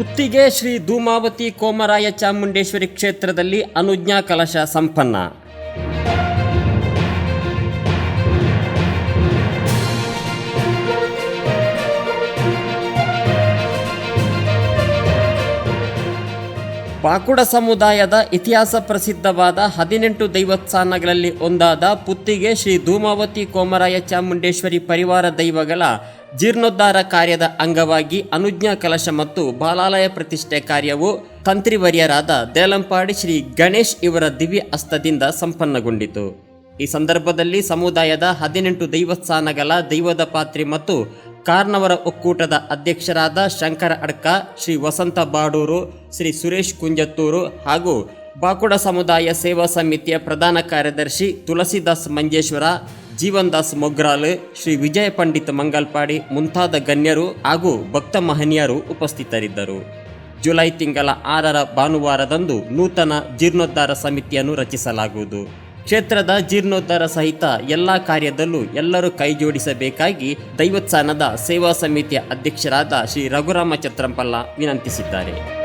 ಪುತ್ತಿಗೆ ಶ್ರೀ ಧೂಮಾವತಿ ಕೋಮರಾಯ ಚಾಮುಂಡೇಶ್ವರಿ ಕ್ಷೇತ್ರದಲ್ಲಿ ಅನುಜ್ಞಾ ಕಲಶ ಸಂಪನ್ನ. ಪಾಕುಡ ಸಮುದಾಯದ ಇತಿಹಾಸ ಪ್ರಸಿದ್ಧವಾದ ಹದಿನೆಂಟು ದೈವಸ್ಥಾನಗಳಲ್ಲಿ ಒಂದಾದ ಪುತ್ತಿಗೆ ಶ್ರೀ ಧೂಮಾವತಿ ಕೋಮರಾಯ ಚಾಮುಂಡೇಶ್ವರಿ ಪರಿವಾರ ದೈವಗಳ ಜೀರ್ಣೋದ್ಧಾರ ಕಾರ್ಯದ ಅಂಗವಾಗಿ ಅನುಜ್ಞಾ ಕಲಶ ಮತ್ತು ಬಾಲಾಲಯ ಪ್ರತಿಷ್ಠೆ ಕಾರ್ಯವು ತಂತ್ರಿವರ್ಯರಾದ ದೇಲಂಪಾಡಿ ಶ್ರೀ ಗಣೇಶ್ ಇವರ ದಿವ್ಯ ಹಸ್ತದಿಂದ ಸಂಪನ್ನಗೊಂಡಿತು. ಈ ಸಂದರ್ಭದಲ್ಲಿ ಸಮುದಾಯದ ಹದಿನೆಂಟು ದೈವಸ್ಥಾನಗಳ ದೈವದ ಪಾತ್ರಿ ಮತ್ತು ಕಾರ್ನವರ ಒಕ್ಕೂಟದ ಅಧ್ಯಕ್ಷರಾದ ಶಂಕರ ಅಡ್ಕ, ಶ್ರೀ ವಸಂತ ಬಾಡೂರು, ಶ್ರೀ ಸುರೇಶ್ ಕುಂಜತ್ತೂರು ಹಾಗೂ ಬಾಕುಡ ಸಮುದಾಯ ಸೇವಾ ಸಮಿತಿಯ ಪ್ರಧಾನ ಕಾರ್ಯದರ್ಶಿ ತುಳಸಿದಾಸ್ ಮಂಜೇಶ್ವರ ಜೀವನ್ ದಾಸ್ ಮೊಗ್ರಾಲ್, ಶ್ರೀ ವಿಜಯ ಪಂಡಿತ್ ಮಂಗಲ್ಪಾಡಿ ಮುಂತಾದ ಗಣ್ಯರು ಹಾಗೂ ಭಕ್ತ ಮಹನೀಯರು ಉಪಸ್ಥಿತರಿದ್ದರು. ಜುಲೈ ತಿಂಗಳ ಆರರ ಭಾನುವಾರದಂದು ನೂತನ ಜೀರ್ಣೋದ್ಧಾರ ಸಮಿತಿಯನ್ನು ರಚಿಸಲಾಗುವುದು. ಕ್ಷೇತ್ರದ ಜೀರ್ಣೋದ್ಧಾರ ಸಹಿತ ಎಲ್ಲ ಕಾರ್ಯದಲ್ಲೂ ಎಲ್ಲರೂ ಕೈಜೋಡಿಸಬೇಕಾಗಿ ದೈವತ್ಸಾನದ ಸೇವಾ ಸಮಿತಿಯ ಅಧ್ಯಕ್ಷರಾದ ಶ್ರೀ ರಘುರಾಮ ಚತ್ರಂಪಲ್ಲ ವಿನಂತಿಸಿದ್ದಾರೆ.